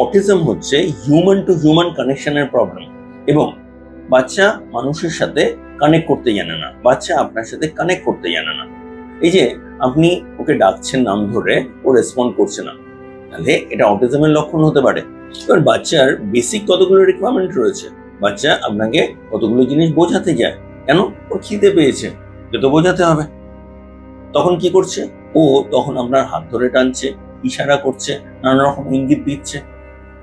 Autism হচ্ছে human to human কানেকশনের problem এবং বাচ্চা মানুষের সাথে কানেক্ট করতে জানে না। বাচ্চা আপনার সাথে কানেক্ট করতে জানে না। এই যে আপনি ওকে ডাকছেন নাম ধরে, ও রেসপন্ড করছে না। তাহলে এটা অটিজমের লক্ষণ হতে পারে। এবার বাচ্চার বেসিক কতগুলো রিকোয়ারমেন্ট রয়েছে? বাচ্চা আপনাকে কতগুলো জিনিস বোঝাতে যায়। কেন? ও খিদে পেয়েছে। এ তো বোঝাতে হবে। তখন কি করছে? ও তখন আপনার হাত ধরে টানছে, ইশারা করছে নানা রকম ইঙ্গিত দিচ্ছে।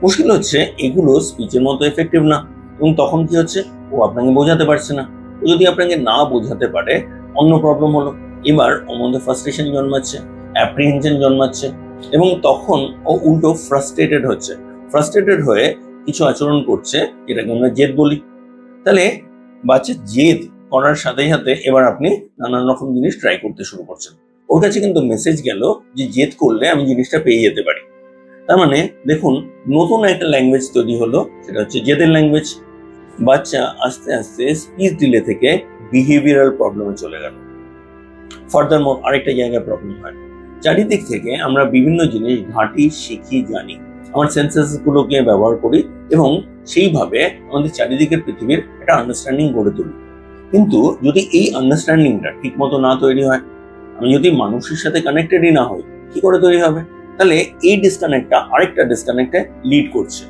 মুশকিল হচ্ছে, এগুলো স্পিচের মতো এফেক্টিভ না। এবং তখন কি হচ্ছে? ও আপনাকে বোঝাতে পারছে না। ও যদি আপনাকে না বোঝাতে পারে, অন্য প্রবলেম হলো। এবার ওর মধ্যে ফ্রাস্ট্রেশন জন্মাচ্ছে অ্যাপ্রিহেনশন জন্মাচ্ছে এবং তখন ও উল্টো ফ্রাস্ট্রেটেড হচ্ছে। ফ্রাস্ট্রেটেড হয়ে কিছু আচরণ করছে, যেটাকে আমরা জেদ বলি। তাহলে বাচ্চা জেদ করার সাথে সাথে এবার আপনি নানান রকম জিনিস ট্রাই করতে শুরু করছেন। ওর কাছে কিন্তু মেসেজ গেল যে, জেদ করলে আমি জিনিসটা পেয়ে যেতে পারি। তার মানে দেখুন, নতুন একটা ল্যাঙ্গুয়েজ তৈরি হলো, সেটা হচ্ছে জেদের ল্যাঙ্গুয়েজ বাচ্চা আস্তে আস্তে স্পিচ ডিলে থেকে বিহেভিয়ারাল প্রবলেমে চলে গেল। ফার্দার মোর আরেকটা জায়গায় প্রবলেম হয়। চারিদিক থেকে আমরা বিভিন্ন জিনিস, ঘাঁটি শিখি, জানি। আমার সেন্সেস গুলোকে ব্যবহার করি এবং সেইভাবে আমাদের চারিদিকের পৃথিবীর একটা আন্ডারস্ট্যান্ডিং গড়ে তুলি। কিন্তু যদি এই আন্ডারস্ট্যান্ডিংটা ঠিক মতো না তৈরি হয়, আমি যদি মানুষের সাথে কানেক্টেডই না হই, কি করে তৈরি হবে? তাহলে এই ডিসকানেক্টটা আরেকটা ডিসকানেক্টে লিড করছে।